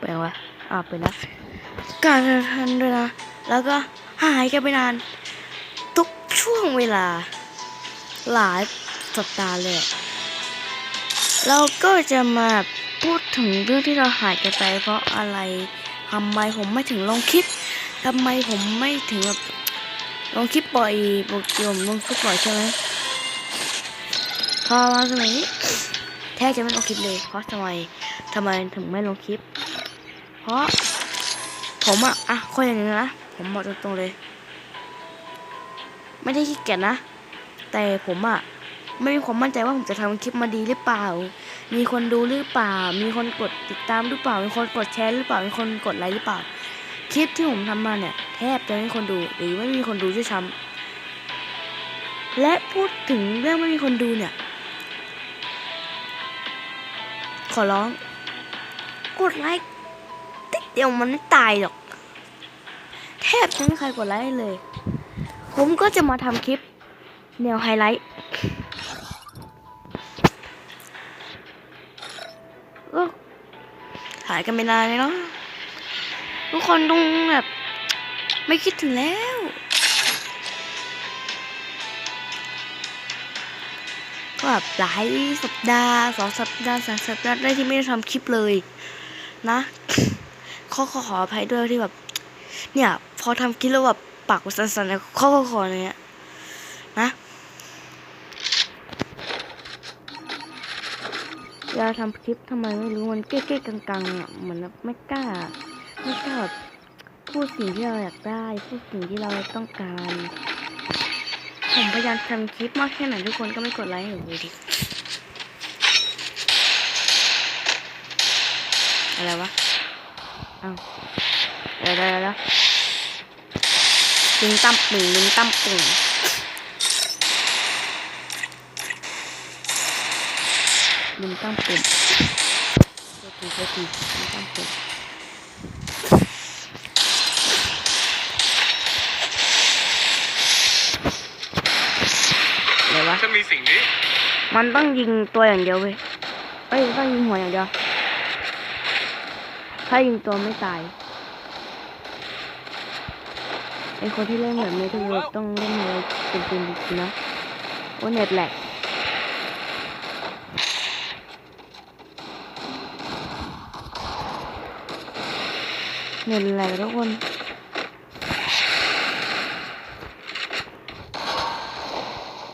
ไปวะอ่าไปนะการทันด้วยนะ แล้วก็หายกันไปนาน ทุกช่วงเวลา หลายสัปดาห์เลย เราก็จะมาพูดถึงเรื่องที่เราหายกันไป เพราะอะไรทำไมผมไม่ถึงลงคลิปทำไมผมไม่ถึงแบบลงคลิปบ่อยปกติผมลงคลิปบ่อยใช่ไหมพอมาสมัยนี้แทบจะไม่ลงคลิปเลย เพราะทำไมทำไมถึงไม่ลงคลิป เพราะ ผมอะอะคนอย่างนี้นะ ผมบอกตรงๆเลย ไม่ได้ขี้เกียจนะ แต่ผมอะไม่มีความมั่นใจว่าผมจะทำคลิปมาดีหรือเปล่า มีคนดูหรือเปล่า มีคนกดติดตามหรือเปล่า มีคนกดแชร์หรือเปล่า มีคนกดไลค์หรือเปล่า คลิปที่ผมทำมาเนี่ย แทบจะไม่มีคนดู หรือไม่มีคนดูด้วยซ้ำและพูดถึงเรื่องไม่มีคนดูเนี่ย ขอร้อง กดไลค์ เดี๋ยวมันไม่ตายหรอก แทบจะไม่ใครกดไลค์เลย ผมก็จะมาทำคลิป แนวไฮไลท์ก็ถ่ายกันไปนานเลยเนาะทุกคนต้องแบบ ไม่คิดถึงแล้วก็แบบหลายสัปดาห์สองสัปดาห์สามสัปดาห์ได้ที่ไม่ได้ทำคลิปเลย นะ ขอขอขออภัยด้วยที่แบบ เนี่ย พอทำคลิปแล้วแบบปากสั่นๆเลยขอขอขอเนี่ยนะเวลาทำคลิปทำไมไม่รู้มันเก๊กๆกังๆอะเหมือนแบบไม่กล้า ไม่กล้าแบบพูดสิ่งที่เราอยากได้ พูดสิ่งที่เราต้องการผมพยายามทำคลิปมากแค่ไหนทุกคนก็ไม่กดไลค์ให้ผมเลยดิอะไรวะ อ้าวเดี๋ยวเดี๋ยวเดี๋ยวดึงตั้มปุ่งดึงตั้มปุ่งดึงตั้มปุ่งโทษทีโทษทีดึงตั้มปุ่งอะไรวะฉันมีสิ่งนี้ มันต้องยิงตัวอย่างเดียวเว้ยเอ้ยต้องยิงหัวอย่างเดียว ถ้ายิงตัวไม่ตายไอคนที่เล่นแบบนี้คือต้องเล่นอะไรจริงๆจริงๆนะโอ้เน็ตแหลกเน็ตแหลกทุกคน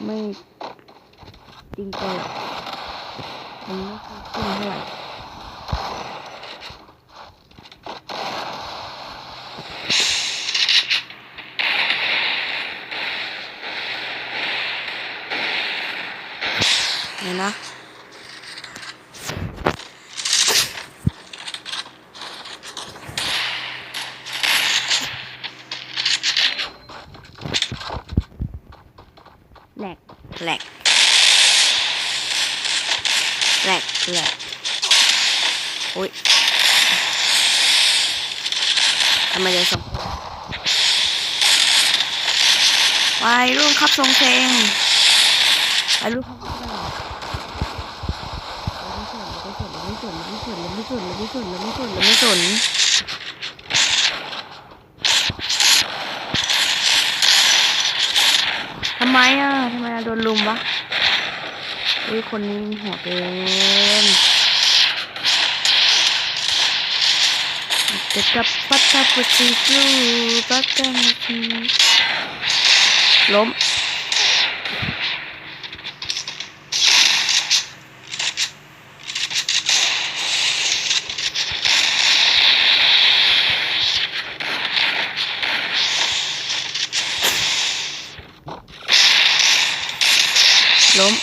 ไม่จริงใจหรอกมันไม่ค่อยขึ้นเท่าไหร่เนี่ยนะ แหลกแหลกแหลกแหลกโอ้ยทำไมเลยสอง วายรุ่นครับทรงเพลงวายรุ่นครับไม่สนไม่สนไม่สนไม่สนไม่สนไม่สนไม่สนทำไมอะทำไมอะโดนลุมวะอุ้ยคนนี้หัวเกินจะกับปัตตาปุชิจูปัตตามุ ล้ม ล้ม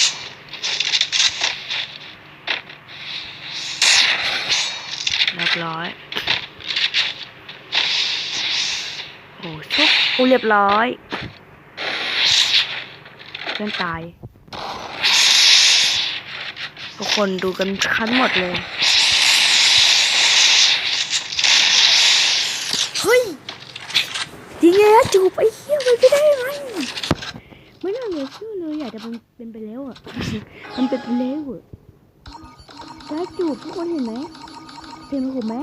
เรียบร้อยโอ้ชุบกูเรียบร้อย พื่อนตาย ทุกคนดูกันคันหมดเลย เฮ้ยจริงแล้วจูบไอ้เหี้ยมันไม่ได้ไงไม่น่าเหลือเชื่อเลยอยากจะมันเป็นไปแล้วอะ มันเป็นไปแล้วอะได้จูบทุกคนเห็นไหมเห็นผมไหม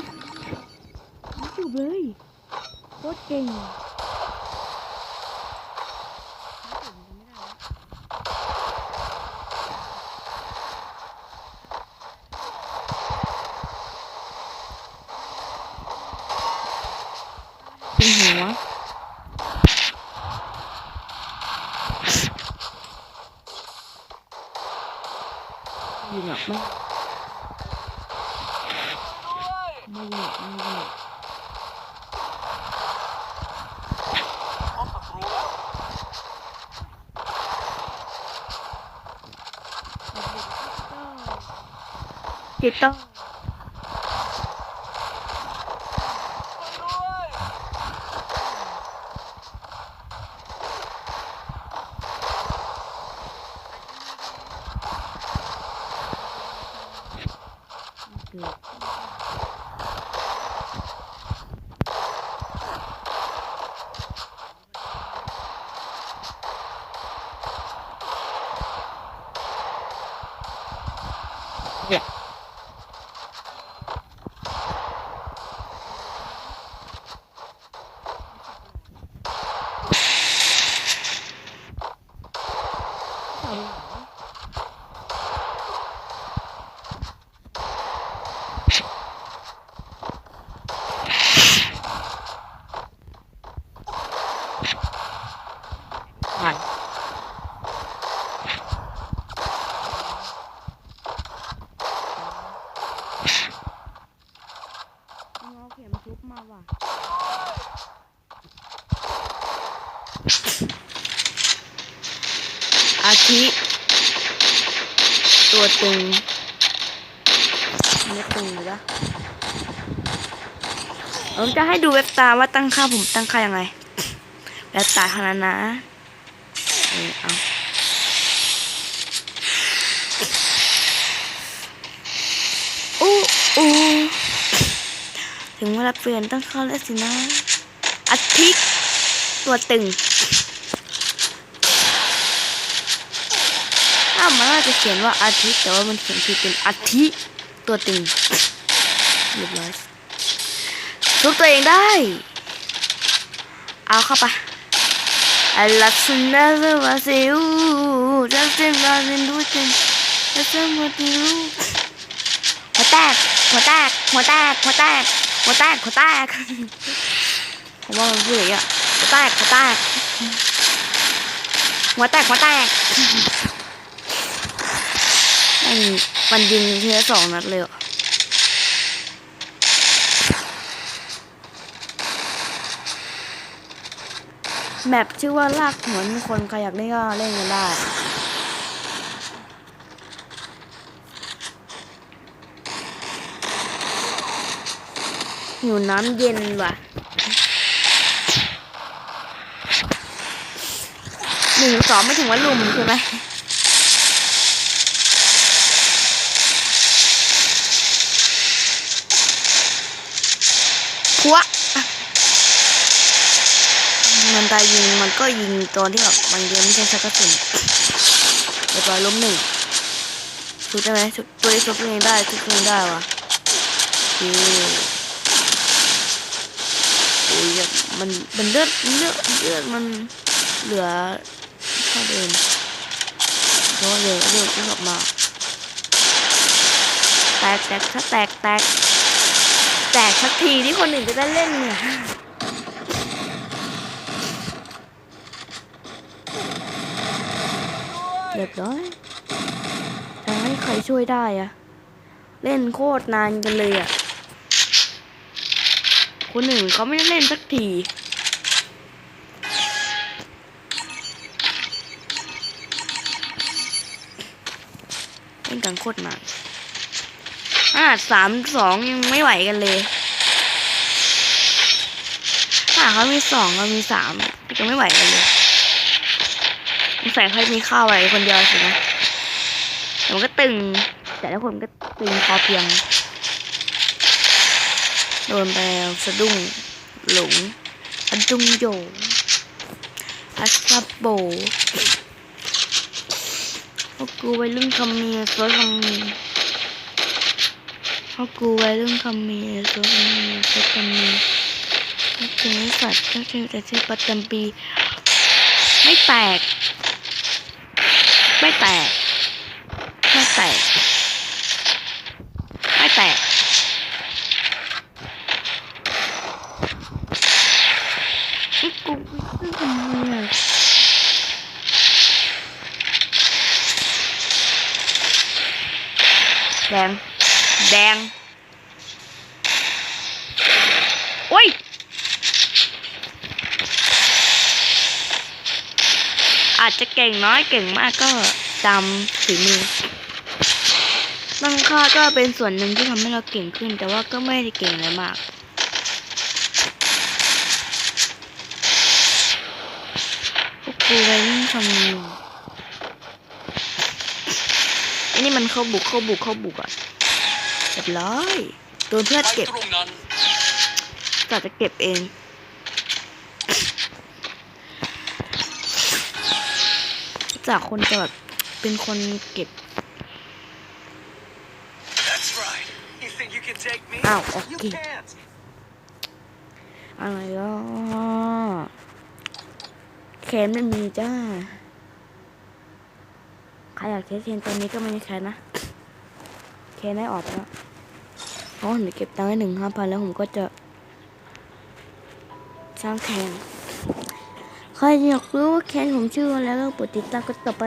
บเลยโคตรเก่งเป็นหัว ยิงอะไม่ไม่ยิงอะไม่ยิงอะ พบศัตรูแล้ว จิตต้อง ช่วยด้วย เกิดเนี่ยเอาเหรอ ผ่านเอาเข็มทุบมาว่ะ อาทิ ตัวตึง ไม่ตึงหรือปะผมจะให้ดูเว็บตาว่าตั้งค่าผมตั้งค่ายังไงเว็บตาเท่านั้นนะเออเอาอู้อู้ถึงเวลาเปลี่ยนตั้งเข้าแล้วสินะอาทิตย์ตัวตึงถ้า มันน่าจะเขียนว่าอาทิตย์แต่ว่ามันเขียนผิดเป็นอาทิตย์ตัวตึงเรียบร้อยทุบตัวเองได้ เอาเข้าไป alla sonava va se u จะเส้นมาเป็นรู้จักจะเส้นมาเป็นรู้หัวแตกหัวแตกหัวแตกหัวแตกหัวแตกหัวแตกผมว่ามันพูดอย่างเงี้ยหัวแตกหัวแตกหัวแตกหัวแตก มันยิงทีละสองนัดเลยอะแมปชื่อว่าลากหวนคนใครอยากเล่นก็เล่นกันได้หิวน้ำเย็นว่ะหนึ่งสองไม่ถึงว่าลุมใช่ไหมพัว มันตายยิงมันก็ยิงตอนที่แบบบางเดียวไม่ใช่ชักกระสุนเรียบร้อยล้มหนึ่งชุดได้ไหมชุดตัวชุดตัวเองได้ชุดตัวเองได้วะโอเคโอ้ยแบบมันมันเลือดเลือดเลือดมันเหลือเท่าเดิมเพราะเลือดเลือดก็ออกมาแตกแตกถ้าแตกแตกแตกสักทีที่คนอื่นจะได้เล่นเนี่ย เรียบร้อยจะให้ใครช่วยได้อะเล่นโคตรนานกันเลยอะคนหนึ่งเขาไม่ได้เล่นสักทีเล่นกันโคตรนานอ่าสามสองยังไม่ไหวกันเลยถ้าเขามีสองเรามีสามยังไม่ไหวกันเลย สงสัยเขามีข้าวอะไรคนเดียวสินะแต่มันก็ตึง แต่ละคนก็ตึงพอเพียง โดนไปล้วสะดุ้งหลงอันจุงโยงอัสซับโบพวกกูวัยรุ่นคำมีสวยคำมีพวกกูวัยรุ่นคำมีสวยคำมีสวยคำมีถึงสัตว์ก็คือแต่ชื่ประจำปี ไม่แตก ไม่แตก ไม่แตก ไม่แตก อีกูไม่ทำไมอะแดง แดง โอ้ย อาจจะเก่งน้อยเก่งมากก็ตามฝีมือบางข้อก็เป็นส่วนหนึ่งที่ทำให้เราเก่งขึ้น แต่ว่าก็ไม่ได้เก่งอะไรมากกูไปยิ่งทำอยู่อันนี้มันเข้าบุกเข้าบุกเข้าบุกอะเรียบร้อยโดนเพื่อนเก็บตรงนั้นกะจะเก็บเอง จากคนจะแบบเป็นคนเก็บ That's right You think you can take me อ้าวโอ You เค can't อะไรอะแคนไม่มีจ้าใครอยากเทสเคนตอนนี้ก็ไม่มีแคนนะแคนได้ออกไปแล้วเพราะผมจะเก็บตังค์ให้หนึ่งห้าพันแล้วผมก็จะสร้างแคน ใครอยากรู้ว่าแคนผมชื่ออะไรก็กดติดตามกันต่อไป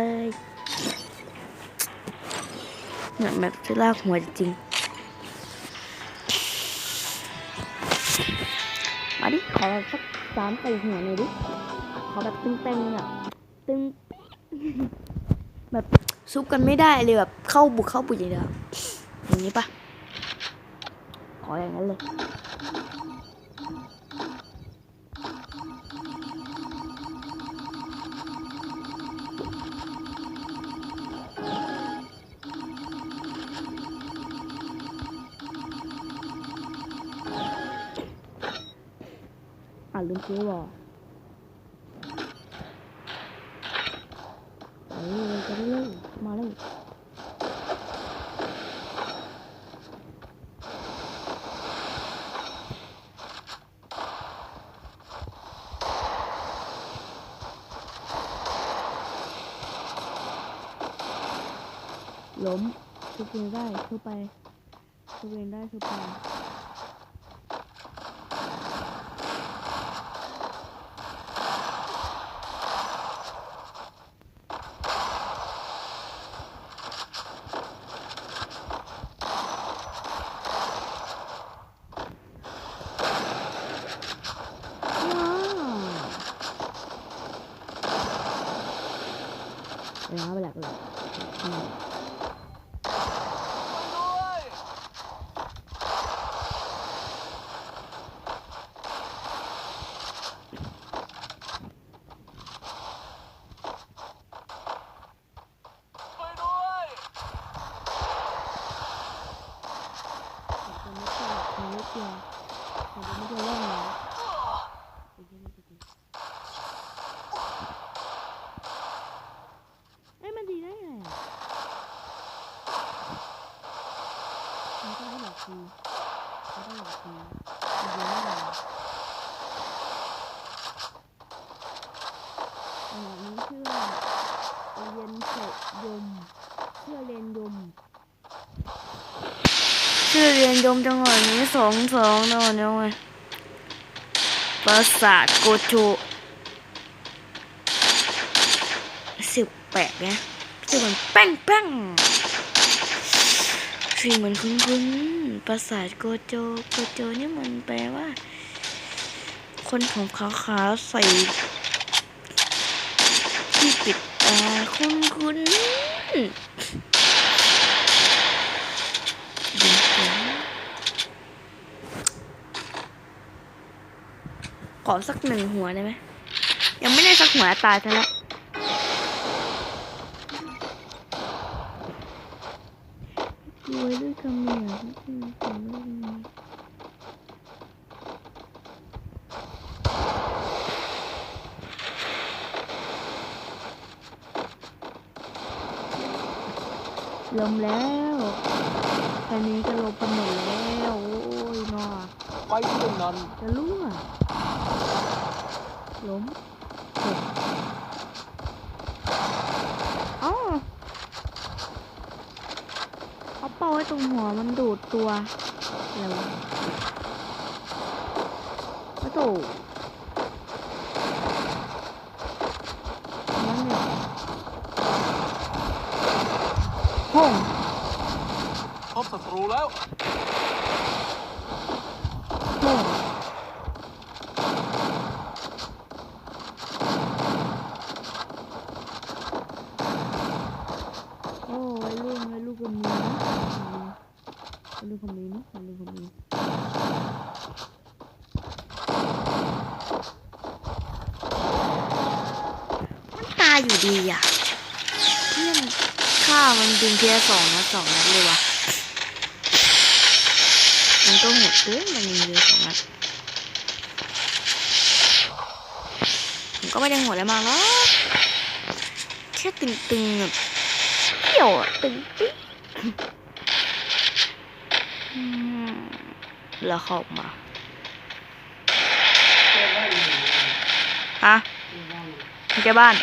เนี่ยแบบที่ลากหัวจริง มาดิ ขอแบบสักสามใส่หัวหน่อยดิ ขอแบบตึงๆอะตึง แบบซุปกันไม่ได้เลยแบบเข้าบุกเข้าบุกอย่างเดียวอย่างนี้ปะขออย่างนั้นเลย อ่านลืมซื้อหรอไปเลยจะได้เลยมาเลยล้มทุบเองได้ทุบไปทุบเองได้ทุบไป ว้าวไปแล้วไปหลักเลยอืม ด้วย ไปด้วย ผมไม่เจอผมไม่เจอผมไม่เจอเรื่องนี้เอ้ยมันดีได้ไงอะมันก็ได้หลอกทีมันก็หลอกทีมันดีได้ไงอันนี้ชื่อว่าเรียนเฉ ยยมชื่อเรียนยม ชื่อเรียนยมจังหวัดนี้สองสองนอนยังไงปราสาทโกโจสิบแปดเนี่ยชื่อมันแป้งแป้งชื่อมันคุ้นคุ้นปราสาทโกโจโกโจนี่มันแปลว่า คนผมขาวๆใส่ที่ปิด ตาคุ้นคุ้นๆขอสักหนึ่งหัวได้ไหมยังไม่ได้สักหัวตายซะแล้วรวยด้วยคำเหนียวที่มีความรู้นี้ ลมแล้วแค่นี้ก็ลมไปหมดแล้ว โอ้ยนอไปที่ตรงนั้นจะรั่วล้มเจ็บอ๋อเอาเป้าไว้ตรงหัวมันดูดตัวเร็วไม่ถูกเนี่ยห้อง พบศัตรูแล้ว ห้องโอ้ยลูกไอ้ลูกคนนี้นะไอ้ลูกคนนี้นะไอ้ลูกคนนี้มันตายอยู่ดีอะเพื่อน ฆ่ามันดึงเพียสองนัดสองนัดเลยวะมันก็หมดเกินมันยิงเพียสองนัดผมก็ไม่ได้โหดอะไรมากหรอกแค่ตึงๆแบบเกี่ยวอะตึงปิ๊งแล้วเขาออกมาฮะแกบ้าน